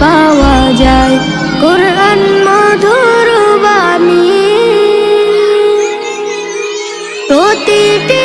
পাওয়া যায়। কোরআন মধুর বাণী। প্রতিটি